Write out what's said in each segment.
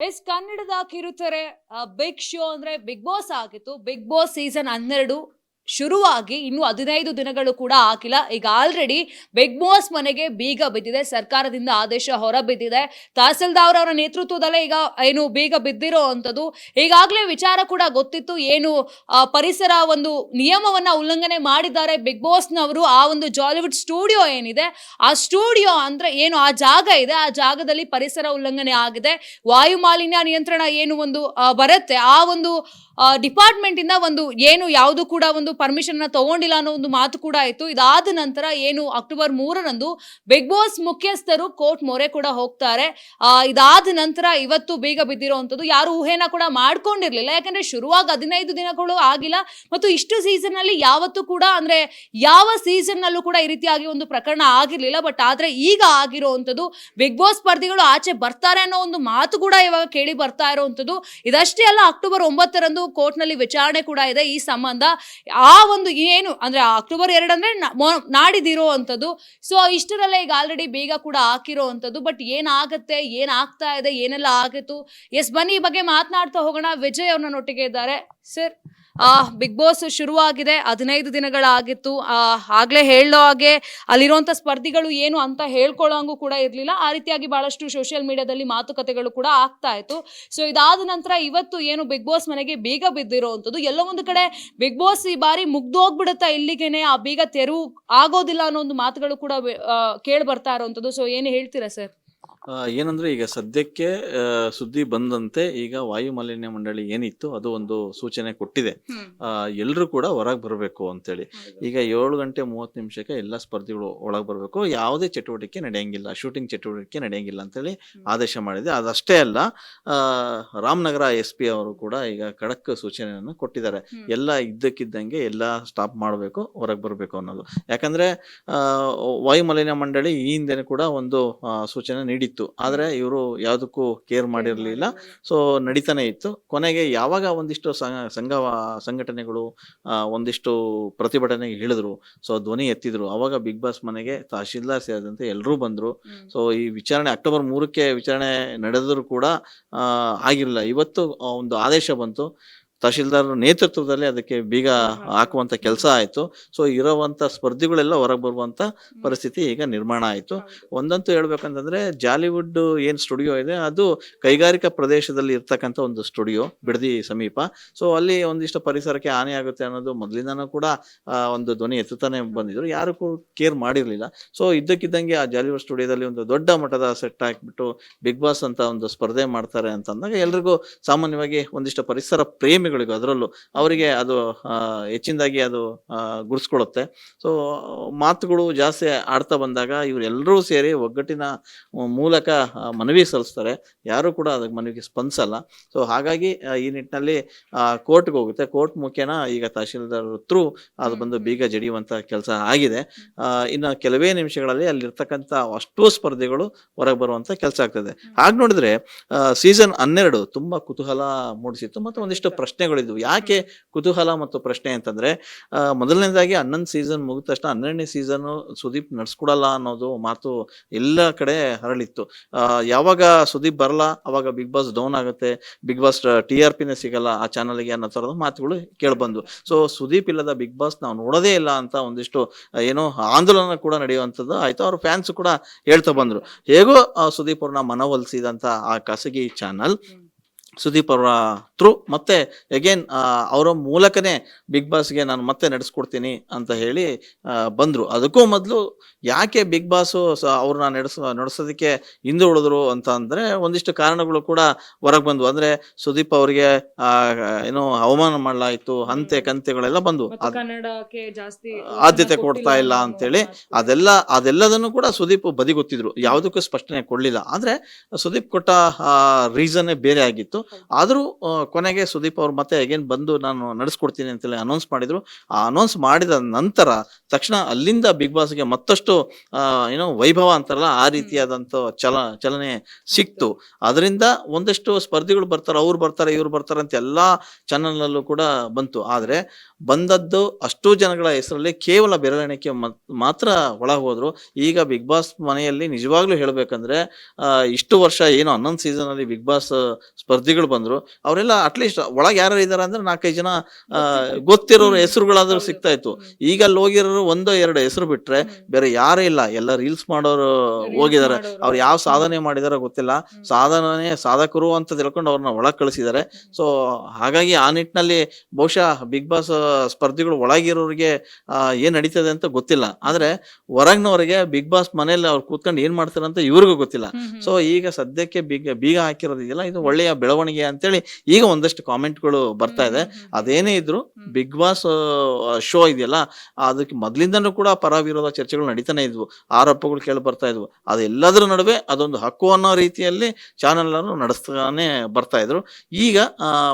S ಕನ್ನಡದ ಕಿರುತೆರೆ big show ಅಂದ್ರೆ ಬಿಗ್ ಬಾಸ್ ಆಗಿತ್ತು. ಬಿಗ್ ಬಾಸ್ ಸೀಸನ್ ಹನ್ನೆರಡು. ಶುರುವಾಗಿ ಇನ್ನು ಹದಿನೈದು ದಿನಗಳು ಕೂಡ ಹಾಕಿಲ್ಲ. ಈಗ ಆಲ್ರೆಡಿ ಬಿಗ್ ಬಾಸ್ ಮನೆಗೆ ಬೀಗ ಬಿದ್ದಿದೆ. ಸರ್ಕಾರದಿಂದ ಆದೇಶ ಹೊರಬಿದ್ದಿದೆ. ತಹಸೀಲ್ದಾರ್ ಅವರ ನೇತೃತ್ವದಲ್ಲೇ ಈಗ ಏನು ಬೀಗ ಬಿದ್ದಿರೋ ಅಂಥದ್ದು. ಈಗಾಗಲೇ ವಿಚಾರ ಕೂಡ ಗೊತ್ತಿತ್ತು. ಏನು ಪರಿಸರ ಒಂದು ನಿಯಮವನ್ನ ಉಲ್ಲಂಘನೆ ಮಾಡಿದ್ದಾರೆ ಬಿಗ್ ಬಾಸ್ನವರು ಆ ಒಂದು ಜಾಲಿವುಡ್ ಸ್ಟುಡಿಯೋ ಏನಿದೆ, ಆ ಸ್ಟುಡಿಯೋ ಅಂದ್ರೆ ಏನು, ಆ ಜಾಗ ಇದೆ. ಆ ಜಾಗದಲ್ಲಿ ಪರಿಸರ ಉಲ್ಲಂಘನೆ ಆಗಿದೆ. ವಾಯು ಮಾಲಿನ್ಯ ನಿಯಂತ್ರಣ ಏನು ಒಂದು ಬರುತ್ತೆ. ಆ ಒಂದು ಡಿಪಾರ್ಟ್ಮೆಂಟ್ ಇಂದ ಒಂದು ಏನು ಯಾವುದು ಕೂಡ ಒಂದು ಪರ್ಮಿಷನ್ ತಗೊಂಡಿಲ್ಲ ಅನ್ನೋ ಒಂದು ಮಾತು ಕೂಡ ಆಯಿತು. ಇದಾದ ನಂತರ ಏನು ಅಕ್ಟೋಬರ್ ಮೂರರಂದು ಬಿಗ್ ಬಾಸ್ ಮುಖ್ಯಸ್ಥರು ಕೋರ್ಟ್ ಮೊರೆ ಕೂಡ ಹೋಗ್ತಾರೆ. ಇದಾದ ನಂತರ ಇವತ್ತು ಬೇಗ ಬಿದ್ದಿರೋವಂಥದ್ದು ಯಾರು ಊಹೆನ ಕೂಡ ಮಾಡ್ಕೊಂಡಿರ್ಲಿಲ್ಲ. ಯಾಕಂದ್ರೆ ಶುರುವಾಗಿ ಹದಿನೈದು ದಿನಗಳು ಆಗಿಲ್ಲ ಮತ್ತು ಇಷ್ಟು ಸೀಸನ್ ಅಲ್ಲಿ ಯಾವತ್ತೂ ಕೂಡ ಅಂದ್ರೆ ಯಾವ ಸೀಸನ್ ನಲ್ಲೂ ಕೂಡ ಈ ರೀತಿಯಾಗಿ ಒಂದು ಪ್ರಕರಣ ಆಗಿರ್ಲಿಲ್ಲ. ಬಟ್ ಆದ್ರೆ ಈಗ ಆಗಿರುವಂಥದ್ದು ಬಿಗ್ ಬಾಸ್ ಸ್ಪರ್ಧಿಗಳು ಆಚೆ ಬರ್ತಾರೆ ಅನ್ನೋ ಒಂದು ಮಾತು ಕೂಡ ಇವಾಗ ಕೇಳಿ ಬರ್ತಾ ಇರುವಂಥದ್ದು ಇದಷ್ಟೇ ಅಲ್ಲ, ಅಕ್ಟೋಬರ್ ಒಂಬತ್ತರಂದು ಕೋರ್ಟ್ನಲ್ಲಿ ವಿಚಾರಣೆ ಕೂಡ ಇದೆ ಈ ಸಂಬಂಧ. ಆ ಒಂದು ಏನು ಅಂದ್ರೆ ಅಕ್ಟೋಬರ್ ಎರಡು ಅಂದ್ರೆ ನಾಡಿದಿರೋ ಅಂಥದ್ದು ಸೊ ಇಷ್ಟರಲ್ಲೇ ಈಗ ಆಲ್ರೆಡಿ ಬೇಗ ಕೂಡ ಹಾಕಿರೋ ಅಂಥದ್ದು ಬಟ್ ಏನಾಗುತ್ತೆ, ಏನಾಗ್ತಾ ಇದೆ, ಏನೆಲ್ಲ ಆಗಿತ್ತು? ಎಸ್ ಬನ್ನಿ ಈ ಬಗ್ಗೆ ಮಾತನಾಡ್ತಾ ಹೋಗೋಣ. ವಿಜಯ್ ಅವ್ರನ್ನ ಒಟ್ಟಿಗೆ ಇದ್ದಾರೆ. ಸರ್ ಆ ಬಿಗ್ ಬಾಸ್ ಶುರುವಾಗಿದೆ, ಹದಿನೈದು ದಿನಗಳಾಗಿತ್ತು. ಆಗಲೇ ಹೇಳೋ ಹಾಗೆ ಅಲ್ಲಿರುವಂತ ಸ್ಪರ್ಧಿಗಳು ಏನು ಅಂತ ಹೇಳ್ಕೊಳ್ಳೋಂಗೂ ಕೂಡ ಇರಲಿಲ್ಲ. ಆ ರೀತಿಯಾಗಿ ಬಹಳಷ್ಟು ಸೋಷಿಯಲ್ ಮೀಡಿಯಾದಲ್ಲಿ ಮಾತುಕತೆಗಳು ಕೂಡ ಆಗ್ತಾ ಇತ್ತು. ಸೊ ಇದಾದ ನಂತರ ಇವತ್ತು ಏನು ಬಿಗ್ ಬಾಸ್ ಮನೆಗೆ ಬೀಗ ಬಿದ್ದಿರೋವಂಥದ್ದು, ಎಲ್ಲೋ ಒಂದು ಕಡೆ ಬಿಗ್ ಬಾಸ್ ಈ ಬಾರಿ ಮುಗ್ದೋಗ್ಬಿಡುತ್ತಾ ಇಲ್ಲಿಗೇನೆ ಆ ಬೀಗ ತೆರವು ಆಗೋದಿಲ್ಲ ಅನ್ನೋ ಒಂದು ಮಾತುಗಳು ಕೂಡ ಕೇಳಿ ಬರ್ತಾ ಇರೋವಂಥದ್ದು. ಸೊ ಏನು ಹೇಳ್ತೀರಾ ಸರ್? ಏನಂದ್ರೆ ಈಗ ಸದ್ಯಕ್ಕೆ ಸುದ್ದಿ ಬಂದಂತೆ ಈಗ ವಾಯು ಮಾಲಿನ್ಯ ಮಂಡಳಿ ಏನಿತ್ತು ಅದು ಒಂದು ಸೂಚನೆ ಕೊಟ್ಟಿದೆ. ಎಲ್ಲರೂ ಕೂಡ ಹೊರಗೆ ಬರಬೇಕು ಅಂತೇಳಿ. ಈಗ ಏಳು ಗಂಟೆ ಮೂವತ್ತು ನಿಮಿಷಕ್ಕೆ ಎಲ್ಲ ಸ್ಪರ್ಧಿಗಳು ಒಳಗೆ ಬರಬೇಕು. ಯಾವುದೇ ಚಟುವಟಿಕೆ ನಡೆಯಂಗಿಲ್ಲ ಶೂಟಿಂಗ್ ಚಟುವಟಿಕೆ ನಡೆಯಂಗಿಲ್ಲ ಅಂತೇಳಿ ಆದೇಶ ಮಾಡಿದೆ. ಅದಷ್ಟೇ ಅಲ್ಲ ರಾಮನಗರ ಎಸ್ ಪಿ ಅವರು ಕೂಡ ಈಗ ಖಡಕ್ ಸೂಚನೆಯನ್ನು ಕೊಟ್ಟಿದ್ದಾರೆ. ಎಲ್ಲ ಇದ್ದಕ್ಕಿದ್ದಂಗೆ ಎಲ್ಲ ಸ್ಟಾಪ್ ಮಾಡಬೇಕು ಹೊರಗೆ ಬರಬೇಕು ಅನ್ನೋದು. ಯಾಕಂದ್ರೆ ವಾಯು ಮಾಲಿನ್ಯ ಮಂಡಳಿ ಈ ಹಿಂದೆ ಕೂಡ ಒಂದು ಸೂಚನೆ ನೀಡಿತ್ತು. ಆದ್ರೆ ಇವರು ಯಾವುದಕ್ಕೂ ಕೇರ್ ಮಾಡಿರಲಿಲ್ಲ. ಸೊ ನಡೀತಾನೆ ಇತ್ತು. ಕೊನೆಗೆ ಯಾವಾಗ ಒಂದಿಷ್ಟು ಸಂಘ ಸಂಘ ಸಂಘಟನೆಗಳು ಒಂದಿಷ್ಟು ಪ್ರತಿಭಟನೆಗೆ ಇಳಿದ್ರು. ಸೊ ಧ್ವನಿ ಎತ್ತಿದ್ರು. ಅವಾಗ ಬಿಗ್ ಬಾಸ್ ಮನೆಗೆ ತಹಶೀಲ್ದಾರ್ ಸೇರಿದಂತೆ ಎಲ್ಲರೂ ಬಂದ್ರು. ಸೊ ಈ ವಿಚಾರಣೆ ಅಕ್ಟೋಬರ್ ಮೂರಕ್ಕೆ ವಿಚಾರಣೆ ನಡೆದರೂ ಕೂಡ ಆಗಿರಲಿಲ್ಲ. ಇವತ್ತು ಒಂದು ಆದೇಶ ಬಂತು. ತಹಶೀಲ್ದಾರ್ ನೇತೃತ್ವದಲ್ಲಿ ಅದಕ್ಕೆ ಬೀಗ ಹಾಕುವಂತ ಕೆಲಸ ಆಯಿತು. ಸೊ ಇರೋವಂಥ ಸ್ಪರ್ಧಿಗಳೆಲ್ಲ ಹೊರಗೆ ಬರುವಂತ ಪರಿಸ್ಥಿತಿ ಈಗ ನಿರ್ಮಾಣ ಆಯಿತು. ಒಂದಂತೂ ಹೇಳ್ಬೇಕಂತಂದ್ರೆ ಜಾಲಿವುಡ್ ಏನು ಸ್ಟುಡಿಯೋ ಇದೆ ಅದು ಕೈಗಾರಿಕಾ ಪ್ರದೇಶದಲ್ಲಿ ಇರ್ತಕ್ಕಂಥ ಒಂದು ಸ್ಟುಡಿಯೋ ಬಿಡದಿ ಸಮೀಪ. ಸೊ ಅಲ್ಲಿ ಒಂದಿಷ್ಟು ಪರಿಸರಕ್ಕೆ ಹಾನಿ ಆಗುತ್ತೆ ಅನ್ನೋದು ಮೊದಲಿಂದನೂ ಕೂಡ ಒಂದು ಧ್ವನಿ ಎತ್ತುತ್ತಾನೆ ಬಂದಿದ್ರು. ಯಾರು ಕೂಡ ಕೇರ್ ಮಾಡಿರಲಿಲ್ಲ. ಸೊ ಇದ್ದಕ್ಕಿದ್ದಂಗೆ ಆ ಜಾಲಿವುಡ್ ಸ್ಟುಡಿಯೋದಲ್ಲಿ ಒಂದು ದೊಡ್ಡ ಮಟ್ಟದ ಸೆಟ್ ಹಾಕಿಬಿಟ್ಟು ಬಿಗ್ ಬಾಸ್ ಅಂತ ಒಂದು ಸ್ಪರ್ಧೆ ಮಾಡ್ತಾರೆ ಅಂತ ಅಂದಾಗ ಎಲ್ರಿಗೂ ಸಾಮಾನ್ಯವಾಗಿ ಒಂದಿಷ್ಟು ಪರಿಸರ ಪ್ರೇಮಿಗಳಿಗೂ ಅದರಲ್ಲೂ ಅವರಿಗೆ ಅದು ಹೆಚ್ಚಿನದಾಗಿ ಅದು ಗುರ್ಸ್ಕೊಳ್ಳುತ್ತೆ ಸೊ ಮಾತುಗಳು ಜಾಸ್ತಿ ಆಡ್ತಾ ಬಂದಾಗ ಇವರೆಲ್ಲರೂ ಸೇರಿ ಒಗ್ಗಟ್ಟಿನ ಮೂಲಕ ಮನವಿ ಸಲ್ಲಿಸ್ತಾರೆ. ಯಾರು ಕೂಡ ಅದಕ್ಕೆ ಮನವಿಗೆ ಸ್ಪಂದಿಸಲ್ಲ. ಸೊ ಹಾಗಾಗಿ ಈ ನಿಟ್ಟಿನಲ್ಲಿ ಕೋರ್ಟ್ಗೆ ಹೋಗುತ್ತೆ. ಕೋರ್ಟ್ ಮುಖೇನ ಈಗ ತಹಶೀಲ್ದಾರ್ ಥ್ರೂ ಅದು ಬಂದು ಬೀಗ ಜಡಿಯುವಂಥ ಕೆಲಸ ಆಗಿದೆ. ಇನ್ನು ಕೆಲವೇ ನಿಮಿಷಗಳಲ್ಲಿ ಅಲ್ಲಿರ್ತಕ್ಕಂಥ ಅಷ್ಟು ಸ್ಪರ್ಧೆಗಳು ಹೊರಗೆ ಬರುವಂಥ ಕೆಲಸ ಆಗ್ತದೆ. ಹಾಗೆ ನೋಡಿದ್ರೆ ಸೀಸನ್ ಹನ್ನೆರಡು ತುಂಬಾ ಕುತೂಹಲ ಮೂಡಿಸಿತ್ತು. ಮತ್ತು ಒಂದಿಷ್ಟು ಪ್ರಶ್ನೆಗಳಿದ್ವು. ಯಾಕೆ ಕುತೂಹಲ ಮತ್ತು ಪ್ರಶ್ನೆ ಅಂತಂದ್ರೆ ಮೊದಲನೇದಾಗಿ ಹನ್ನೊಂದು ಸೀಸನ್ ಮುಗಿದ ತಕ್ಷಣ ಹನ್ನೆರಡನೇ ಸೀಸನ್ ಸುದೀಪ್ ನಡ್ಸ್ಕೊಡಲ್ಲ ಅನ್ನೋದು ಮಾತು ಎಲ್ಲ ಕಡೆ ಹರಳಿತ್ತು. ಯಾವಾಗ ಸುದೀಪ್ ಬರಲ್ಲ ಅವಾಗ ಬಿಗ್ ಬಾಸ್ ಡೌನ್ ಆಗುತ್ತೆ ಬಿಗ್ ಬಾಸ್ ಟಿ ಆರ್ ಪಿನೇ ಸಿಗಲ್ಲ ಆ ಚಾನಲ್ಗೆ ಅನ್ನೋ ಥರದ ಮಾತುಗಳು ಕೇಳ್ಬಂದು ಸೊ ಸುದೀಪ್ ಇಲ್ಲದ ಬಿಗ್ ಬಾಸ್ ನಾವು ನೋಡೋದೇ ಇಲ್ಲ ಅಂತ ಒಂದಿಷ್ಟು ಏನೋ ಆಂದೋಲನ ಕೂಡ ನಡೆಯುವಂಥದ್ದು ಆಯ್ತು. ಅವ್ರ ಫ್ಯಾನ್ಸ್ ಕೂಡ ಹೇಳ್ತಾ ಬಂದ್ರು. ಹೇಗೋ ಸುದೀಪ್ ಅವ್ರನ್ನ ಮನವೊಲಿಸಿದಂತ ಆ ಖಾಸಗಿ ಚಾನಲ್ ಸುದೀಪ್ ಅವರ ಥ್ರೂ ಮತ್ತೆ ಅಗೇನ್ ಅವರ ಮೂಲಕನೇ ಬಿಗ್ ಬಾಸ್ಗೆ ನಾನು ಮತ್ತೆ ನಡೆಸ್ಕೊಡ್ತೀನಿ ಅಂತ ಹೇಳಿ ಬಂದರು. ಅದಕ್ಕೂ ಮೊದಲು ಯಾಕೆ ಬಿಗ್ ಬಾಸು ಅವ್ರನ್ನ ನಡೆಸ ನಡೆಸೋದಕ್ಕೆ ಹಿಂದೆ ಉಳಿದ್ರು ಅಂತ ಅಂದರೆ ಒಂದಿಷ್ಟು ಕಾರಣಗಳು ಕೂಡ ಹೊರಗೆ ಬಂದವು. ಅಂದ್ರೆ ಸುದೀಪ್ ಅವರಿಗೆ ಆ, ಏನೋ ಅವಮಾನ ಮಾಡಲಾಯಿತು ಅಂತೆ ಕಂತೆಗಳೆಲ್ಲ ಬಂದವು. ಆದ್ಯತೆ ಕೊಡ್ತಾ ಇಲ್ಲ ಅಂತೇಳಿ ಅದೆಲ್ಲ ಅದೆಲ್ಲದನ್ನು ಕೂಡ ಸುದೀಪ್ ಬದಿಗೊತ್ತಿದ್ರು. ಯಾವುದಕ್ಕೂ ಸ್ಪಷ್ಟನೆ ಕೊಡ್ಲಿಲ್ಲ. ಆದ್ರೆ ಸುದೀಪ್ ಕೊಟ್ಟ ರೀಸನ್ನೇ ಬೇರೆ ಆಗಿತ್ತು. ಆದ್ರೂ ಕೊನೆಗೆ ಸುದೀಪ್ ಅವ್ರು ಮತ್ತೆ ಅಗೇನ್ ಬಂದು ನಾನು ನಡೆಸ್ಕೊಡ್ತೀನಿ ಅಂತೇಳಿ ಅನೌನ್ಸ್ ಮಾಡಿದ್ರು. ಆ ಅನೌನ್ಸ್ ಮಾಡಿದ ನಂತರ ತಕ್ಷಣ ಅಲ್ಲಿಂದ ಬಿಗ್ ಬಾಸ್ಗೆ ಮತ್ತಷ್ಟು ಏನೋ ವೈಭವ ಅಂತಾರಲ್ಲ, ಆ ರೀತಿಯಾದಂಥ ಚಲ, ಚಲನೆ ಸಿಕ್ತು. ಅದರಿಂದ ಒಂದಷ್ಟು ಸ್ಪರ್ಧಿಗಳು ಬರ್ತಾರೆ, ಅವ್ರು ಬರ್ತಾರೆ, ಇವ್ರು ಬರ್ತಾರೆ ಅಂತ ಎಲ್ಲಾ ಚಾನಲ್ನಲ್ಲೂ ಕೂಡ ಬಂತು. ಆದರೆ ಬಂದದ್ದು ಅಷ್ಟು ಜನಗಳ ಹೆಸರಲ್ಲಿ ಕೇವಲ ಬೆರಳೆಣಿಕೆ ಮತ್- ಮಾತ್ರ ಒಳ ಹೋದ್ರು. ಈಗ ಬಿಗ್ ಬಾಸ್ ಮನೆಯಲ್ಲಿ ನಿಜವಾಗ್ಲೂ ಹೇಳಬೇಕಂದ್ರೆ ಇಷ್ಟು ವರ್ಷ ಏನು ಹನ್ನೊಂದು ಸೀಸನ್ ಅಲ್ಲಿ ಬಿಗ್ ಬಾಸ್ ಸ್ಪರ್ಧಿಗಳು ಬಂದ್ರು. ಅವರೆಲ್ಲ ಅಟ್ಲೀಸ್ಟ್ ಒಳಗೆ ಯಾರು ಇದಾರೆ ಅಂದ್ರೆ ನಾಲ್ಕೈದು ಜನ ಆ, ಗೊತ್ತಿರೋರ ಹೆಸರುಗಳಾದ್ರೂ ಸಿಗ್ತಾ ಇತ್ತು ಈಗ ಅಲ್ಲಿ ಹೋಗಿರೋರು ಒಂದೋ ಎರಡು ಹೆಸರು ಬಿಟ್ರೆ ಬೇರೆ ಯಾರು ಇಲ್ಲ. ಎಲ್ಲ ರೀಲ್ಸ್ ಮಾಡೋರು ಹೋಗಿದ್ದಾರೆ. ಅವ್ರು ಯಾವ ಸಾಧನೆ ಮಾಡಿದಾರೋ ಗೊತ್ತಿಲ್ಲ. ಸಾಧನೆ ಸಾಧಕರು ಅಂತ ತಿಳ್ಕೊಂಡು ಅವ್ರನ್ನ ಒಳಗ್ ಕಳಿಸಿದ್ದಾರೆ. ಸೊ ಹಾಗಾಗಿ ಆ ನಿಟ್ಟಿನಲ್ಲಿ ಬಹುಶಃ ಬಿಗ್ ಬಾಸ್ ಸ್ಪರ್ಧಿಗಳು ಒಳಗಿರೋರಿಗೆ ಏನ್ ನಡೀತದೆ ಅಂತ ಗೊತ್ತಿಲ್ಲ. ಆದ್ರೆ ಹೊರಗ್ನವರಿಗೆ ಬಿಗ್ ಬಾಸ್ ಮನೆಯಲ್ಲಿ ಅವ್ರು ಕೂತ್ಕೊಂಡು ಏನ್ ಮಾಡ್ತಾರೆ ಅಂತ ಇವ್ರಿಗೂ ಗೊತ್ತಿಲ್ಲ. ಸೊ ಈಗ ಸದ್ಯಕ್ಕೆ ಬೀಗ ಬೀಗ ಹಾಕಿರೋದಿದೆಯಲ್ಲ ಇದು ಒಳ್ಳೆಯ ಬೆಳವಣಿಗೆ ಅಂತೇಳಿ ಈಗ ಒಂದಷ್ಟು ಕಾಮೆಂಟ್ಗಳು ಬರ್ತಾ ಇದೆ. ಅದೇನೇ ಇದ್ರು ಬಿಗ್ ಬಾಸ್ ಶೋ ಇದೆಯಲ್ಲ ಅದಕ್ಕೆ ಮೊದಲಿಂದನೂ ಕೂಡ ಪರ ವಿರೋಧ ಚರ್ಚೆಗಳು ನಡೀತಾನೆ ಇದ್ವು. ಆರೋಪಗಳು ಕೇಳಿ ಬರ್ತಾ ಇದ್ವು. ಅದೆಲ್ಲದರ ನಡುವೆ ಅದೊಂದು ಹಕ್ಕು ಅನ್ನೋ ರೀತಿಯಲ್ಲಿ ಚಾನೆಲ್ ಅನ್ನು ನಡೆಸ್ತಾನೆ ಬರ್ತಾ ಇದ್ರು. ಈಗ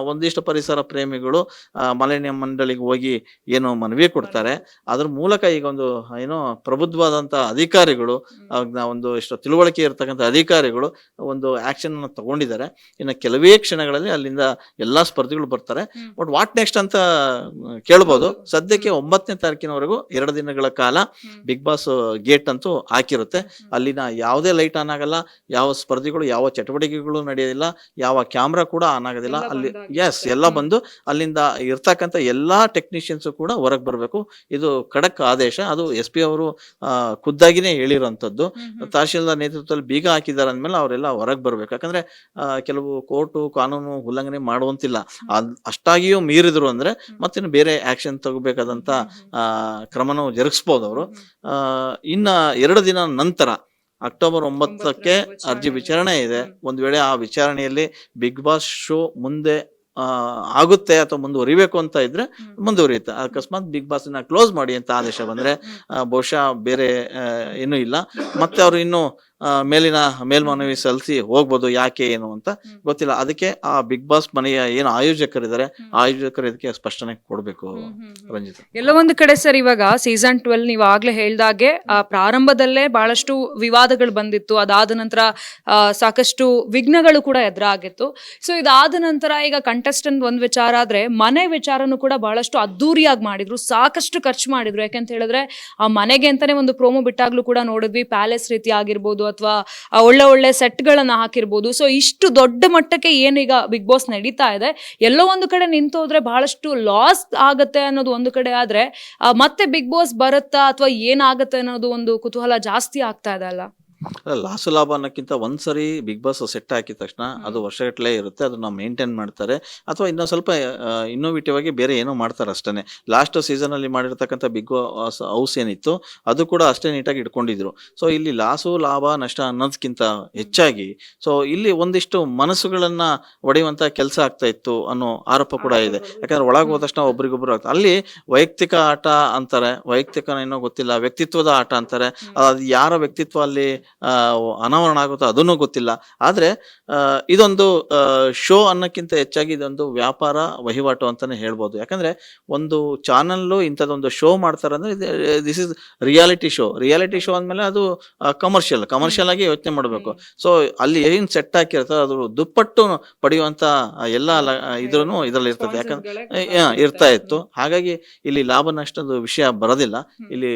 ಒಂದಿಷ್ಟು ಪರಿಸರ ಪ್ರೇಮಿಗಳು ಆ, ಮಾಲಿನ್ಯ ಮಂಡಳಿಗೆ ಹೋಗಿ ಏನೋ ಮನವಿ ಕೊಡ್ತಾರೆ. ಅದ್ರ ಮೂಲಕ ಈಗ ಒಂದು ಏನೋ ಪ್ರಬುದ್ಧವಾದಂತ ಅಧಿಕಾರಿಗಳು ಒಂದು ಇಷ್ಟು ತಿಳುವಳಿಕೆ ಇರ್ತಕ್ಕಂಥ ಅಧಿಕಾರಿಗಳು ಒಂದು ಆಕ್ಷನ್ ಅನ್ನು ತಗೊಂಡಿದ್ದಾರೆ. ಇನ್ನು ಕೆಲವೇ ಕ್ಷಣಗಳಲ್ಲಿ ಅಲ್ಲಿಂದ ಎಲ್ಲಾ ಸ್ಪರ್ಧಿಗಳು ಬರ್ತಾರೆ. ಬಟ್ ವಾಟ್ ನೆಕ್ಸ್ಟ್ ಅಂತ ಕೇಳ್ಬೋದು. ಸದ್ಯಕ್ಕೆ ಒಂಬತ್ತನೇ ತಾರೀಕಿನವರೆಗೂ ಎರಡು ದಿನಗಳ ಕಾಲ ಬಿಗ್ ಬಾಸ್ ಗೇಟ್ ಅಂತೂ ಹಾಕಿರುತ್ತೆ. ಅಲ್ಲಿನ ಯಾವುದೇ ಲೈಟ್ ಆನ್ ಆಗಲ್ಲ. ಯಾವ ಸ್ಪರ್ಧಿಗಳು ಯಾವ ಚಟುವಟಿಕೆಗಳು ನಡೆಯೋದಿಲ್ಲ ಯಾವ ಕ್ಯಾಮ್ರಾ ಕೂಡ ಆನ್ ಆಗೋದಿಲ್ಲ. ಅಲ್ಲಿ ಎಸ್ ಎಲ್ಲ ಬಂದು ಅಲ್ಲಿಂದ ಇರ್ತಕ್ಕಂಥ ಎಲ್ಲಾ ಟೆಕ್ನಿಷಿಯನ್ಸ್ ಕೂಡ ಹೊರಗೆ ಬರಬೇಕು. ಇದು ಖಡಕ್ ಆದೇಶ. ಅದು ಎಸ್ ಪಿ ಅವರು ಖುದ್ದಾಗಿನೇ ಹೇಳಿರುವಂತದ್ದು ತಹಶೀಲ್ದಾರ್ ನೇತೃತ್ವದಲ್ಲಿ ಬೀಗ ಹಾಕಿದ್ದಾರೆ ಅಂದ್ಮೇಲೆ ಅವರೆಲ್ಲ ಹೊರಗೆ ಬರ್ಬೇಕು. ಯಾಕಂದ್ರೆ ಕೆಲವು ಕೋರ್ಟು ಕಾನೂನು ಉಲ್ಲಂಘನೆ ಮಾಡುವಂತಿಲ್ಲ. ಅದ್ ಅಷ್ಟಾಗಿಯೂ ಮೀರಿದ್ರು ಅಂದ್ರೆ ಮತ್ತಿನ್ನು ಬೇರೆ ಆಕ್ಷನ್ ತಗೋಬೇಕಾದಂತ ಆ, ಕ್ರಮನೂ ಜರುಗಿಸ್ಬೋದು ಅವರು. ಇನ್ನ ಎರಡು ದಿನ ನಂತರ ಅಕ್ಟೋಬರ್ ಒಂಬತ್ತಕ್ಕೆ ಅರ್ಜಿ ವಿಚಾರಣೆ. ಇದೆ. ಒಂದು ವೇಳೆ ಆ ವಿಚಾರಣೆಯಲ್ಲಿ ಬಿಗ್ ಬಾಸ್ ಶೋ ಮುಂದೆ ಆಗುತ್ತೆ ಅಥವಾ ಮುಂದುವರಿಬೇಕು ಅಂತ ಇದ್ರೆ ಮುಂದುವರಿಯುತ್ತೆ. ಅಕಸ್ಮಾತ್ ಬಿಗ್ ಬಾಸ್ನ ಕ್ಲೋಸ್ ಮಾಡಿ ಅಂತ ಆದೇಶ ಬಂದ್ರೆ ಬಹುಶಃ ಬೇರೆ ಏನು ಇಲ್ಲ. ಮತ್ತೆ ಅವರು ಇನ್ನು ಮೇಲಿನ ಮೇಲ್ಮನವಿ ಸಲ್ಲಿಸಿ ಹೋಗ್ಬೋದು ಯಾಕೆ ಏನು ಅಂತ ಗೊತ್ತಿಲ್ಲ. ಅದಕ್ಕೆ ಆ ಬಿಗ್ ಬಾಸ್ ಮನೆಯ ಏನು ಆಯೋಜಕರಿದ್ದಾರೆ ಆಯೋಜಕರು ಇದಕ್ಕೆ ಸ್ಪಷ್ಟನೆ ಕೊಡ್ಬೇಕು ರಂಜಿತ್ ಎಲ್ಲ ಒಂದು ಕಡೆ ಸರ್ ಇವಾಗ ಸೀಸನ್ ಟ್ವೆಲ್ ನೀವು ಆಗ್ಲೇ ಹೇಳ್ದಾಗೆ ಆ, ಪ್ರಾರಂಭದಲ್ಲೇ ಬಹಳಷ್ಟು ವಿವಾದಗಳು ಬಂದಿತ್ತು. ಅದಾದ ನಂತರ ಆ, ಸಾಕಷ್ಟು ವಿಘ್ನಗಳು ಕೂಡ ಎದುರಾಗಿತ್ತು. ಸೊ ಇದಾದ ನಂತರ ಈಗ ಕಂಟೆಸ್ಟೆಂಟ್ ಒಂದು ವಿಚಾರ ಆದರೆ ಮನೆ ವಿಚಾರನೂ ಕೂಡ ಬಹಳಷ್ಟು ಅದ್ದೂರಿಯಾಗಿ ಮಾಡಿದ್ರು, ಸಾಕಷ್ಟು ಖರ್ಚು ಮಾಡಿದ್ರು. ಯಾಕೆಂತ ಹೇಳಿದ್ರೆ ಆ ಮನೆಗೆ ಅಂತಾನೆ ಒಂದು ಪ್ರೋಮೋ ಬಿಟ್ಟಾಗ್ಲೂ ಕೂಡ ನೋಡಿದ್ವಿ ಪ್ಯಾಲೇಸ್ ರೀತಿ ಆಗಿರ್ಬೋದು ಅಥವಾ ಒಳ್ಳೆ ಒಳ್ಳೆ ಸೆಟ್ಗಳನ್ನು ಹಾಕಿರ್ಬೋದು. ಸೊ ಇಷ್ಟು ದೊಡ್ಡ ಮಟ್ಟಕ್ಕೆ ಏನೀಗ ಬಿಗ್ ಬಾಸ್ ನಡೀತಾ ಇದೆ. ಎಲ್ಲೋ ಒಂದು ಕಡೆ ನಿಂತು ಹೋದ್ರೆ ಬಹಳಷ್ಟು ಲಾಸ್ ಆಗುತ್ತೆ ಅನ್ನೋದು ಒಂದು ಕಡೆ ಆದರೆ ಮತ್ತೆ ಬಿಗ್ ಬಾಸ್ ಬರುತ್ತಾ ಅಥವಾ ಏನಾಗುತ್ತೆ ಅನ್ನೋದು ಒಂದು ಕುತೂಹಲ ಜಾಸ್ತಿ ಆಗ್ತಾ ಇದೆ ಅಲ್ಲ? ಲಾಸು ಲಾಭ ಅನ್ನೋಕ್ಕಿಂತ ಒಂದ್ಸರಿ ಬಿಗ್ ಬಾಸ್ ಸೆಟ್ ಹಾಕಿದ ತಕ್ಷಣ ಅದು ವರ್ಷಗಟ್ಟಲೆ ಇರುತ್ತೆ ಅದನ್ನ ಮೇಂಟೈನ್ ಮಾಡ್ತಾರೆ. ಅಥವಾ ಇನ್ನೊಂದು ಸ್ವಲ್ಪ ಇನ್ನೋವೇಟಿವ್ ಆಗಿ ಬೇರೆ ಏನೋ ಮಾಡ್ತಾರೆ ಅಷ್ಟೇ ಲಾಸ್ಟ್ ಸೀಸನ್ ಅಲ್ಲಿ ಮಾಡಿರ್ತಕ್ಕಂಥ ಬಿಗ್ ಬಾಸ್ ಹೌಸ್ ಏನಿತ್ತು ಅದು ಕೂಡ ಅಷ್ಟೇ ನೀಟಾಗಿ ಇಟ್ಕೊಂಡಿದ್ರು. ಸೊ ಇಲ್ಲಿ ಲಾಸು ಲಾಭ ನಷ್ಟ ಅನ್ನೋದಕ್ಕಿಂತ ಹೆಚ್ಚಾಗಿ ಸೊ ಇಲ್ಲಿ ಒಂದಿಷ್ಟು ಮನಸ್ಸುಗಳನ್ನ ಒಡೆಯುವಂತ ಕೆಲಸ ಆಗ್ತಾ ಇತ್ತು ಅನ್ನೋ ಆರೋಪ ಕೂಡ ಇದೆ. ಯಾಕಂದ್ರೆ ಒಳಗೆ ಹೋದ ತಕ್ಷಣ ಒಬ್ರಿಗೊಬ್ರು ಆಗ್ತದೆ ಅಲ್ಲಿ ವೈಯಕ್ತಿಕ ಆಟ ಅಂತಾರೆ. ವೈಯಕ್ತಿಕ ಏನೋ ಗೊತ್ತಿಲ್ಲ ವ್ಯಕ್ತಿತ್ವದ ಆಟ ಅಂತಾರೆ. ಅದು ಯಾರ ವ್ಯಕ್ತಿತ್ವ ಅಲ್ಲಿ ಅನಾವರಣ ಆಗುತ್ತೋ ಅದನ್ನು ಗೊತ್ತಿಲ್ಲ. ಆದ್ರೆ ಇದೊಂದು ಶೋ ಅನ್ನಕ್ಕಿಂತ ಹೆಚ್ಚಾಗಿ ಇದೊಂದು ವ್ಯಾಪಾರ ವಹಿವಾಟು ಅಂತಾನೆ ಹೇಳ್ಬೋದು. ಯಾಕಂದ್ರೆ ಒಂದು ಚಾನಲ್ಲು ಇಂಥದ್ದೊಂದು ಶೋ ಮಾಡ್ತಾರೆ ಅಂದ್ರೆ this is reality show reality show ಅಂದ್ಮೇಲೆ ಅದು ಕಮರ್ಷಿಯಲ್ ಕಮರ್ಷಿಯಲ್ ಆಗಿ ಯೋಚನೆ ಮಾಡಬೇಕು. ಸೊ ಅಲ್ಲಿ ಏನ್ ಸೆಟ್ ಹಾಕಿರ್ತದೆ ಅದು ದುಪ್ಪಟ್ಟು ಪಡೆಯುವಂತ ಎಲ್ಲ ಇದ್ರೂ ಇದರಲ್ಲಿ ಇರ್ತದೆ. ಯಾಕಂದ್ರೆ ಇರ್ತಾ ಇತ್ತು. ಹಾಗಾಗಿ ಇಲ್ಲಿ ಲಾಭ ನಷ್ಟದ ವಿಷಯ ಬರೋದಿಲ್ಲ. ಇಲ್ಲಿ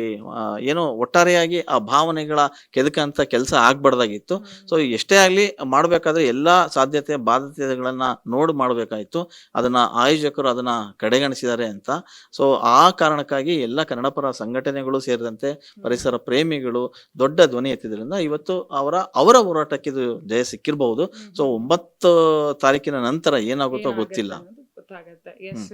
ಏನೋ ಒಟ್ಟಾರೆಯಾಗಿ ಆ ಭಾವನೆಗಳ ಕೆದಕಂತ ಕೆಲಸ ಆಗ್ಬಾರ್ದಾಗಿತ್ತು. ಸೊ ಎಷ್ಟೇ ಆಗಲಿ ಮಾಡಬೇಕಾದ್ರೆ ಎಲ್ಲಾ ಸಾಧ್ಯತೆ ಬಾಧ್ಯತೆಗಳನ್ನ ನೋಡಿ ಮಾಡಬೇಕಾಯಿತು. ಅದನ್ನ ಆಯೋಜಕರು ಅದನ್ನ ಕಡೆಗಣಿಸಿದ್ದಾರೆ ಅಂತ. ಸೊ ಆ ಕಾರಣಕ್ಕಾಗಿ ಎಲ್ಲ ಕನ್ನಡ ಪರ ಸಂಘಟನೆಗಳು ಸೇರಿದಂತೆ ಪರಿಸರ ಪ್ರೇಮಿಗಳು ದೊಡ್ಡ ಧ್ವನಿ ಎತ್ತಿದ್ರಿಂದ ಇವತ್ತು ಅವರ ಅವರ ಹೋರಾಟಕ್ಕೆ ಇದು ಜಯ ಸಿಕ್ಕಿರಬಹುದು. ಸೊ ಒಂಬತ್ತು ತಾರೀಕಿನ ನಂತರ ಏನಾಗುತ್ತೋ ಗೊತ್ತಿಲ್ಲ. ಗೊತ್ತಾಗತ್ತೆ. ಎಸ್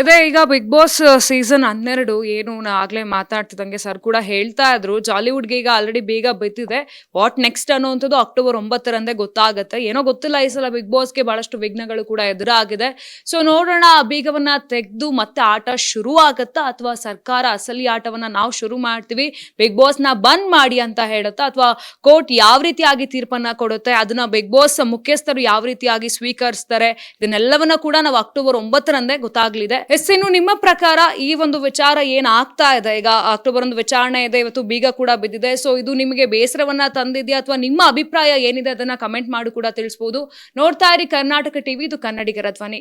ಇದೇ, ಈಗ ಬಿಗ್ ಬಾಸ್ ಸೀಸನ್ ಹನ್ನೆರಡು, ಏನು ನಾ ಆಗ್ಲೇ ಮಾತಾಡ್ತಿದ್ದಂಗೆ ಸರ್ ಕೂಡ ಹೇಳ್ತಾ ಇದ್ರು. ಜಾಲಿವುಡ್ಗೆ ಈಗ ಆಲ್ರೆಡಿ ಬೇಗ ಬಿದ್ದಿದೆ. ವಾಟ್ ನೆಕ್ಸ್ಟ್ ಅನ್ನುವಂಥದ್ದು ಅಕ್ಟೋಬರ್ ಒಂಬತ್ತರಂದೇ ಗೊತ್ತಾಗುತ್ತೆ. ಏನೋ ಗೊತ್ತಿಲ್ಲ ಈ ಸಲ ಬಿಗ್ ಬಾಸ್ಗೆ ಬಹಳಷ್ಟು ವಿಘ್ನಗಳು ಕೂಡ ಎದುರಾಗಿದೆ. ಸೊ ನೋಡೋಣ, ಆ ಬೀಗವನ್ನ ತೆಗೆದು ಮತ್ತೆ ಆಟ ಶುರು ಆಗುತ್ತಾ? ಅಥವಾ ಸರ್ಕಾರ ಅಸಲಿ ಆಟವನ್ನ ನಾವು ಶುರು ಮಾಡ್ತೀವಿ? ಬಿಗ್ ಬಾಸ್ನ ಬಂದ್ ಮಾಡಿ ಅಂತ ಹೇಳುತ್ತಾ? ಅಥವಾ ಕೋರ್ಟ್ ಯಾವ ರೀತಿಯಾಗಿ ತೀರ್ಪನ್ನ ಕೊಡುತ್ತೆ? ಅದನ್ನ ಬಿಗ್ ಬಾಸ್ ಮುಖ್ಯಸ್ಥರು ಯಾವ ರೀತಿಯಾಗಿ ಸ್ವೀಕರಿಸ್ತಾರೆ? ಇದನ್ನೆಲ್ಲವನ್ನ ಕೂಡ ನಾವು ಅಕ್ಟೋಬರ್ ಒಂಬತ್ತರಂದೇ ಗೊತ್ತಾಗ್ಲಿದೆ. ಎಸ್ ಇನ್ನು ನಿಮ್ಮ ಪ್ರಕಾರ ಈ ಒಂದು ವಿಚಾರ ಏನ್ ಆಗ್ತಾ ಇದೆ? ಈಗ ಅಕ್ಟೋಬರ್ ಒಂದು ವಿಚಾರಣೆ ಇದೆ, ಇವತ್ತು ಬೀಗ ಕೂಡ ಬಿದ್ದಿದೆ. ಸೊ ಇದು ನಿಮಗೆ ಬೇಸರವನ್ನ ತಂದಿದೆಯಾ? ಅಥವಾ ನಿಮ್ಮ ಅಭಿಪ್ರಾಯ ಏನಿದೆ? ಅದನ್ನ ಕಮೆಂಟ್ ಮಾಡಿ ಕೂಡ ತಿಳಿಸಬಹುದು ನೋಡ್ತಾ ಇರಿ ಕರ್ನಾಟಕ ಟಿವಿ, ಇದು ಕನ್ನಡಿಗರ ಧ್ವನಿ.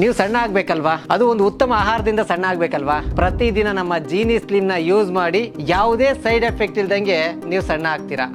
ನೀವು ಸಣ್ಣ ಆಗ್ಬೇಕಲ್ವಾ? ಅದು ಒಂದು ಉತ್ತಮ ಆಹಾರದಿಂದ ಸಣ್ಣ ಆಗ್ಬೇಕಲ್ವಾ? ಪ್ರತಿದಿನ ನಮ್ಮ ಜೀನಿ ಸ್ಲಿಮ್ನ ಯೂಸ್ ಮಾಡಿ ಯಾವುದೇ ಸೈಡ್ ಎಫೆಕ್ಟ್ ಇಲ್ದಂಗೆ ನೀವು ಸಣ್ಣ ಆಗ್ತೀರಾ?